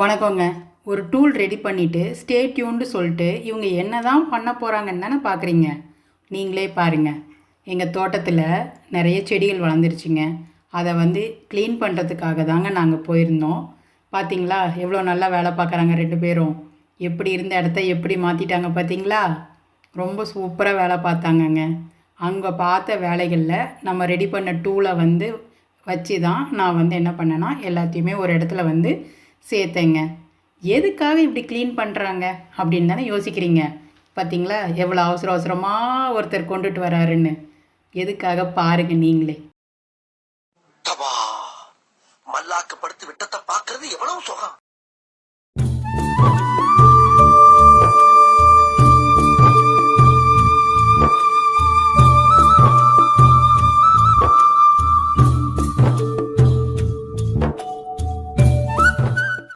வணக்கங்க. ஒரு tool ready பண்ணிவிட்டு ஸ்டேட்யூன்னு சொல்லிட்டு இவங்க என்ன தான் பண்ண போகிறாங்கன்னு தானே பார்க்குறீங்க நீங்களே பாருங்கள் எங்கள் தோட்டத்தில் நிறைய செடிகள் வளர்ந்துருச்சுங்க. அதை வந்து க்ளீன் பண்ணுறதுக்காக தாங்க நாங்கள் போயிருந்தோம். பார்த்தீங்களா எவ்வளோ நல்லா வேலை பார்க்குறாங்க ரெண்டு பேரும். எப்படி இருந்த இடத்த எப்படி மாற்றிட்டாங்க பார்த்தீங்களா ரொம்ப சூப்பராக வேலை பார்த்தாங்கங்க. அங்கே பார்த்த வேலைகளில் நம்ம ரெடி பண்ண டூலை வந்து வச்சு தான் நான் வந்து என்ன பண்ணேன்னா எல்லாத்தையுமே ஒரு இடத்துல வந்து சேர்த்தேங்க. எதுக்காக இப்படி க்ளீன் பண்ணுறாங்க அப்படின்னு தானே யோசிக்கிறீங்க. பார்த்தீங்களா எவ்வளோ அவசர அவசரமாக ஒருத்தர் கொண்டுட்டு வராருன்னு. எதுக்காக பாருங்க நீங்களே. மல்லாக்கப்படுத்து விட்டத்தை பார்க்கறது எவ்வளவு சுகம்.